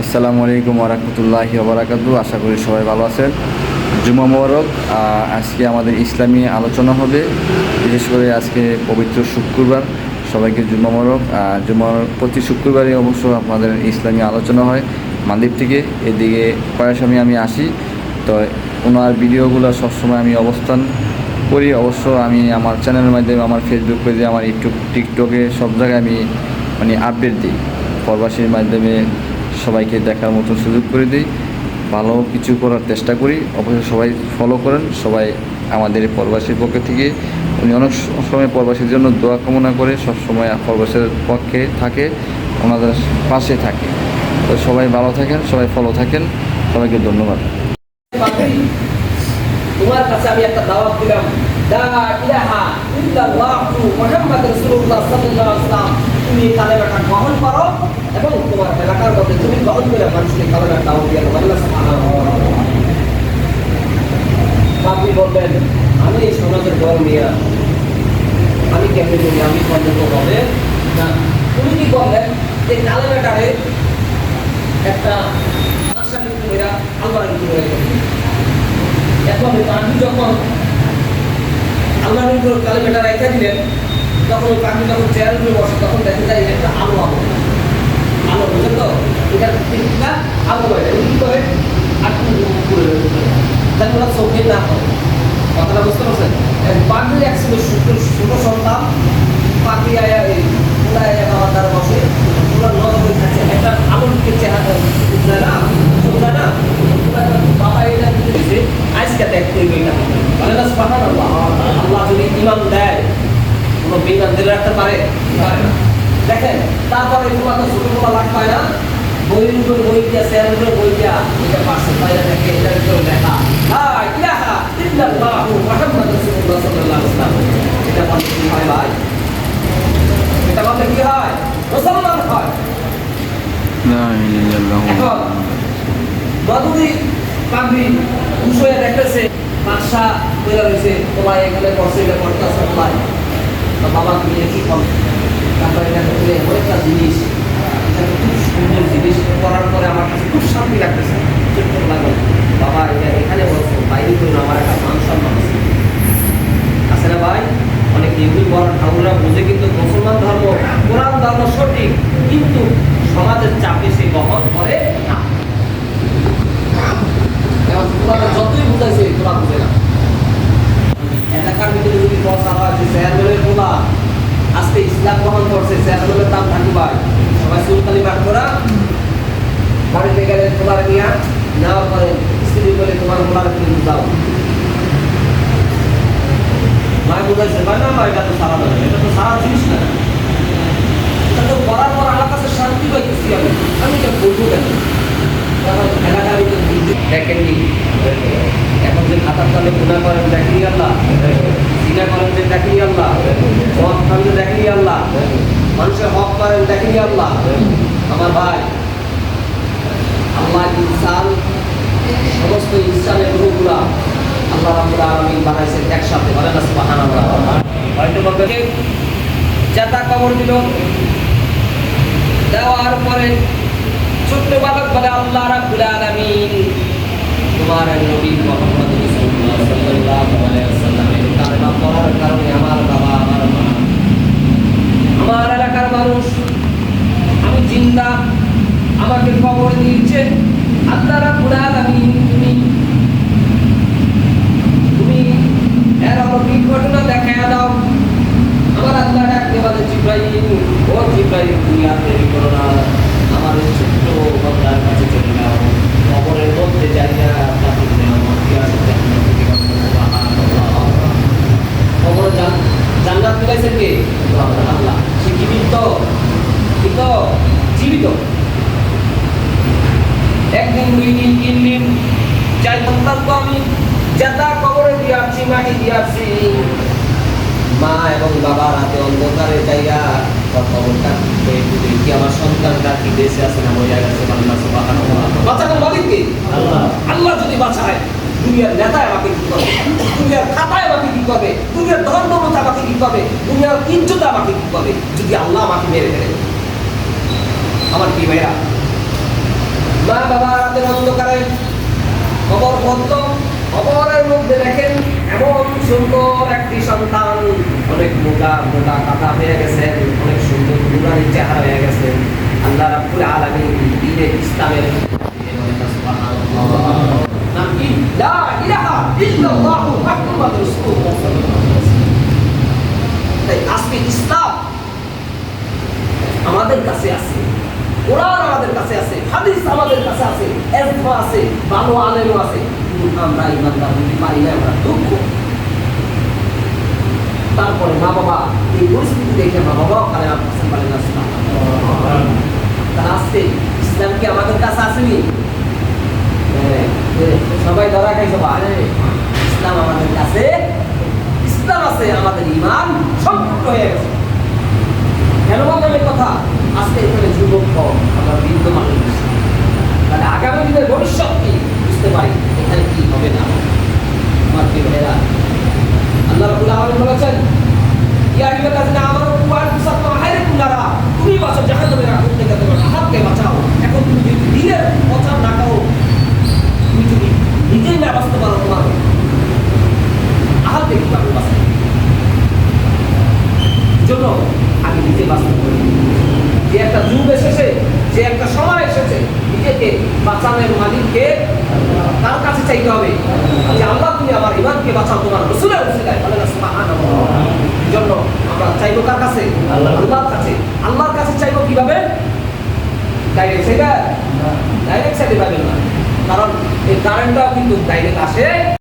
আসসালামু আলাইকুম ওরহমতুল্লাহি ওবরাকাতু আশা করি সবাই ভালো আছেন। জুমা মোবারক। আজকে আমাদের ইসলামী আলোচনা হবে। বিশেষ করে আজকে পবিত্র শুক্রবার। সবাইকে জুমা মোবারক। আহ, জুমার প্রতি শুক্রবারে অবশ্য আপনাদের ইসলামী আলোচনা হয় মালদ্বীপ থেকে। এদিকে কয়েক সময় আমি আসি। তো ওনার ভিডিওগুলো সবসময় আমি অবস্থান করি। অবশ্য আমি আমার চ্যানেলের মাধ্যমে আমার ফেসবুক পেজে আমার ইউটিউব টিকটকে সব জায়গায় আমি মানে আপডেট দিই। প্রবাসীর মাধ্যমে সবাইকে দেখার মতো সুযোগ করে দিই। ভালো কিছু করার চেষ্টা করি। অবশ্যই সবাই ফলো করেন। সবাই আমাদের প্রবাসীর পক্ষ থেকে উনি অনেক সময় প্রবাসীর জন্য দোয়া কামনা করে। সবসময় প্রবাসের পক্ষে থাকে, ওনাদের পাশে থাকে। তো সবাই ভালো থাকেন, সবাই ফলো থাকেন। সবাইকে ধন্যবাদ। তোমার কাছে একটা তুমি গ্রহণ করো। এবং তোমার এলাকার মধ্যে তুমি গ্রহণ করে মানুষকে দিয়ে দাও তাআলা আপনি বলবেন আমি এই সমাজের দল নিয়ে আমি কেমনি করি আমি পর্যন্ত হবে না। তুমি কি বললেন যে কালেমাটারে একটা আশা কিন্তু এরা আল্লাহ কিন্তু এখন পাখি যখন আল্লাহ নবীর কালেমাটা রেখে দিলেন, তখন পাখি যখন চেয়ার বসে, তখন দেখা যায় একটা আলো আলো বুঝলেন তো এটা আলো হয় এটা কি করে? আটকে করে চোখে না কথাটা বুঝতে পারছেন? পাখির এক ছিল সন্তান পাখি আয়া এই পুরা আয়া বাবার দ্বারা বসে একটা আলোর দিকে চেহারা না যায় না বাবা এটা দিয়েছে আজকে বলে না সুবহান আল্লাহ ইমান দেয়, কোনো বেঈমান দিলে পারে? দেখেন, তারপরে তোমার তো ছোট পায় না। বইয়ের উপর বই দিয়া উপর বই দিয়া এটা পাশে পাইলে এটার লেখা। ওয়াসাল্লাম। এটা বলতে কি হয় ভাই? এটা বলতে কি হয়? মুসলমান হয়। এখন নদী পাবি উষয়ে দেখতেছে বাদশা বেরো রয়েছে তোমার এখানে বসে এটা করতেছে বাবা তুমি কি করো? তারপরে এটা দেখলে অনেকটা জিনিস। খুব সুন্দর জিনিস করার পরে আমার কাছে খুব শান্তি লাগতেছে বাবা এটা এখানে বলছো বাইরে করুন আমার একটা মান সম্মান আছে আছে না ভাই অনেক ইহুদি বড় ঠাকুররা বুঝে কিন্তু মুসলমান ধর্ম কোরআন ধর্ম সঠিক কিন্তু সমাজের চাপে সে বহন করে না এখন তোরা যতই বুঝাইছে তোরা বুঝে না এলাকার ভিতরে যদি বসা হয় যে চেয়ারম্যানের পোলা আজকে ইসলাম গ্রহণ করছে চেয়ারম্যানের দাম থাকি ভাই সবাই সুলতানি পাঠ করা বাড়িতে গেলে তোমার নিয়ে নেওয়ার পরে স্ত্রী বলে তোমার পোলার তুমি বুঝাও। মায় বুঝাইছে, ভাই না ভাই এটা তো সারা নয় এটা তো সারা জিনিস না। এটা তো করার পর আমার কাছে শান্তি পাইতেছি আমি। আমি এটা বলব কেন? দেখেননি মানুষের হক করেন, দেখেনি আল্লাহ। ভাই। আল্লাহ ইনসান, সমস্ত ইনসানের রূপগুলা আল্লাহ রাব্বুল আলামিন বানাইছেন একসাথে। বলেন না সুবহানাল্লাহ। হয়তো জাতা কবর দিল। দেওয়ার পরে ছোট্ট বালক বলে, আল্লাহ রাব্বুল আলামিন, তোমার নবী মুহাম্মদ রাসূলুল্লাহ সাল্লাল্লাহু আলাইহি ওয়াসাল্লামের কালেমা পড়ার কারণে আমার বাবা আমার মা আমার এলাকার মানুষ আমি জিন্দা আমাকে কবর দিয়েছে আল্লাহ রাব্বুল আলামিন তুমি তুমি এর অলৌকিক ঘটনা দেখায় দাও আমার আল্লাহ ডাকতে বলে জিব্রাইল ও জিব্রাইল তুমি আর দেরি করো না আমার এই ছোট্ট বান্দার কাছে চলে যাও কবরের মধ্যে জায়গা তাকে নাও কি আছে কবর জান্নাত মিলাইছেন কে আল্লাহ সে জীবিত কিন্তু জীবিত একদিন দুই দিন তিন দিন। চাই সন্তান তো আমি যেটা কবরে দিয়ে আসছি মাটি দিয়ে আসছি মা এবং বাবার হাতে অন্ধকারে জায়গা। খবরটা কি আমার সন্তানটা কি দেশে আছে না বইয়া গেছে আল্লাহ সুবহানাহু ওয়া তাআলা। বাঁচানোর মালিক কে? আল্লাহ। আল্লাহ যদি বাঁচায় দুনিয়ার নেতায় আমাকে কি করবে? দুনিয়ার খাতায় আমাকে কি করবে? দুনিয়ার ধন দৌলত আমাকে কি করবে? দুনিয়ার ইজ্জত আমাকে কি করবে? যদি আল্লাহ আমাকে মেরে ফেলে। আমার কি ভাইরা মা বাবা রাতের অন্ধকারে খবর বন্ধ, খবরের মধ্যে দেখেন এমন সুন্দর একটি সন্তান। অনেক মোটা মোটা কাটা হয়ে গেছেন অনেক সুন্দর নুরানি চেহারা হয়ে গেছেন আল্লাহ রাব্বুল আলামিন দ্বীনে ইসলামের আমাদের কাছে আছে। কোরআন আমাদের কাছে আছে হাদিস আমাদের কাছে আছে এজমা আছে আলেমও আছে। আমরা ইমানদার হতে পারি না আমরা দুঃখ। তারপরে মা বাবা এই পরিস্থিতি দেখে মা পারে না তারা আসছে ইসলাম কি আমাদের কাছে আসেনি? হ্যাঁ, এ, সবাই ধরা খাইছে ভাই। ইসলাম আমাদের কাছে ইসলাম আছে আমাদের ইমান সম্পূর্ণ হয়ে গেছে। কেন বললাম কথা আজকে এখানে যুবক কম আমরা বৃদ্ধ মানুষ। তাহলে আগামী দিনের ভবিষ্যৎ কি? বুঝতে পারি এখানে কি হবে না আমার কি ভাইরা আল্লাহ রাব্বুল আলামিন বলেছেন, ইয়া আইয়ুহাল্লাযিনা আমানু কুয়া আনফুসাকুম আহাইরাকুম নারা তুমি বাঁচো জাহান্নামের আগুন থেকে তোমার বাঁচাও। এখন তুমি যদি দিনের না করো তুমি যদি নিজেই না তোমার আহাতকে কীভাবে জন্য নিজে বাঁচতে পারি যে একটা যুগ এসেছে যে একটা সময় এসেছে নিজেকে বাঁচানোর মালিককে তার কাছে চাইতে হবে। যে আল্লাহ তুমি আমার ইমানকে বাঁচাও তোমার রসুলের রসুলায় বলে না। জন্য আমরা চাইব কার কাছে? আল্লাহর কাছে। আল্লাহর কাছে। চাইব কীভাবে? ডাইরেক্ট সেটা ডাইরেক্ট সাইডে পাবেন না। কারণ এই কারেন্টটাও কিন্তু ডাইরেক্ট আসে